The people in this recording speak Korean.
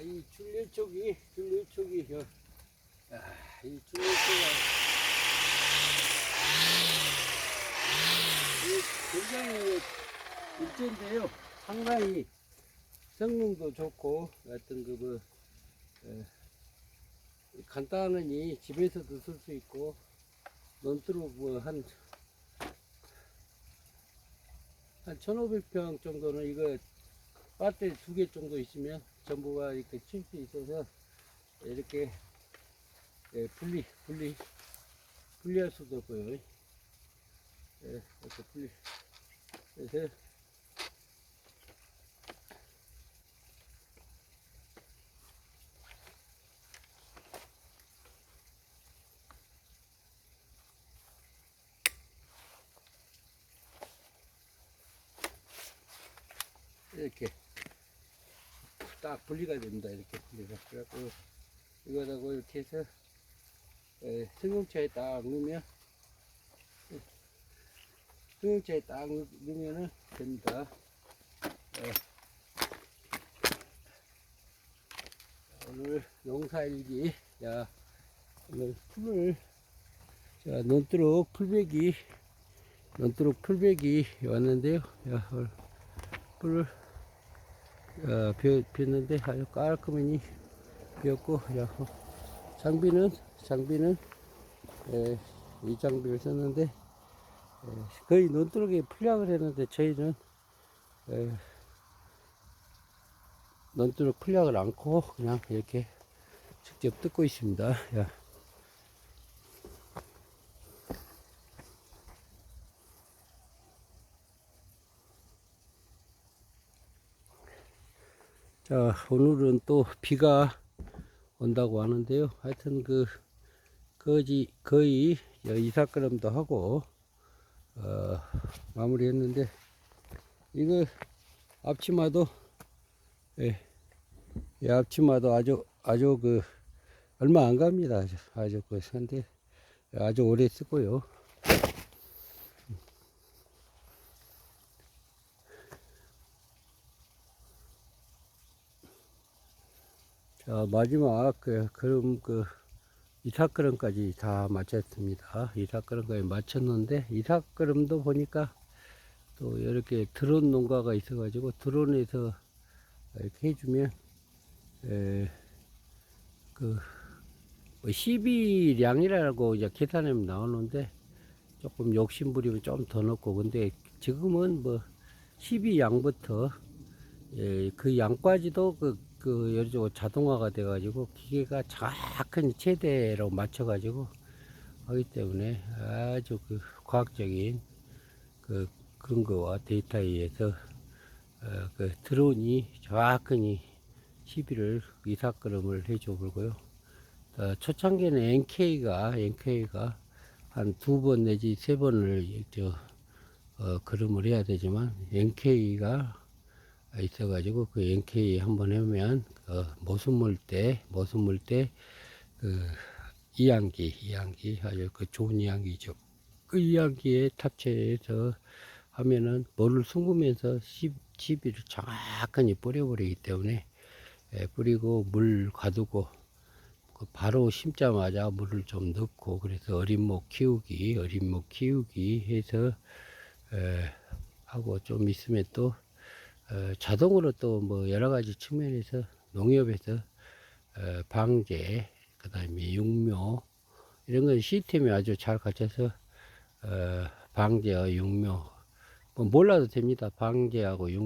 이 줄리쪽이, 줄리쪽이, 여, 아, 이 줄리쪽이, 이 굉장히 일제인데요. 상당히 성능도 좋고, 어떤 그, 뭐, 에, 간단하니 집에서도 쓸 수 있고, 논두로 뭐, 한, 한 1500평 정도는 이거 배터리 두 개 정도 있으면 전부가 이렇게 칠수 있어서 이렇게 예, 분리, 분리, 분리할 수도 없고요. 예, 이렇게 분리. 그래서 이렇게 딱 분리가 됩니다. 이렇게 분리가. 그래갖고 이거하고 이렇게 해서 에, 승용차에 딱 넣으면 예, 승용차에 딱 넣- 넣으면은 됩니다. 예. 오늘 농사일기 자 오늘 풀을 자 논두록 풀베기 논두록 풀베기 왔는데요. 야, 풀을 어, 비, 비었는데 아주 깔끔하니 비었고 야, 어, 장비는 장비는 에, 이 장비를 썼는데 에, 거의 논두렁에 풀약을 했는데 저희는 에, 논두렁 풀약을 않고 그냥 이렇게 직접 뜯고 있습니다. 야. 자, 오늘은 또 비가 온다고 하는데요. 하여튼 그, 거지, 거의 이사그램도 하고, 어, 마무리 했는데, 이거 앞치마도, 예, 이 앞치마도 아주, 아주 그, 얼마 안 갑니다. 아주, 아주 그, 근데 아주 오래 쓰고요. 자, 마지막, 그, 그럼 그, 이삭그름까지 다 마쳤습니다. 이삭그름까지 마쳤는데, 이삭그름도 보니까 또 이렇게 드론 농가가 있어가지고, 드론에서 이렇게 해주면, 에, 그, 뭐 12량이라고 이제 계산하면 나오는데, 조금 욕심 부리면 좀 더 넣고, 근데 지금은 뭐, 12양부터, 예, 그 양까지도 그, 그, 요즘 자동화가 돼가지고 기계가 정확한 최대로 맞춰가지고 하기 때문에 아주 그 과학적인 그 근거와 데이터에 의해서 어, 그 드론이 정확히 시비를 이삭그름을 해줘버고요. 어, 초창기에는 NK가, NK가 한 두 번 내지 세 번을 저, 어, 그름을 해야 되지만 NK가 있어가지고 그 NK 한번 하면 어, 모순물 때 모순물 때그 이항기 이항기 아주 그 좋은 이항기죠. 그 이항기에 탑재해서 하면은 물을 숨기면서 시, 시비를 정확하게 뿌려버리기 때문에 예, 뿌리고 물 가두고 그 바로 심자마자 물을 좀 넣고 그래서 어린목 키우기 어린목 키우기 해서 에, 하고 좀 있으면 또 어, 자동으로 또 뭐 여러 가지 측면에서 농협에서 어, 방제, 그 다음에 육묘, 이런 건 시스템이 아주 잘 갖춰서 어, 방제와 육묘, 뭐 몰라도 됩니다. 방제하고 육묘.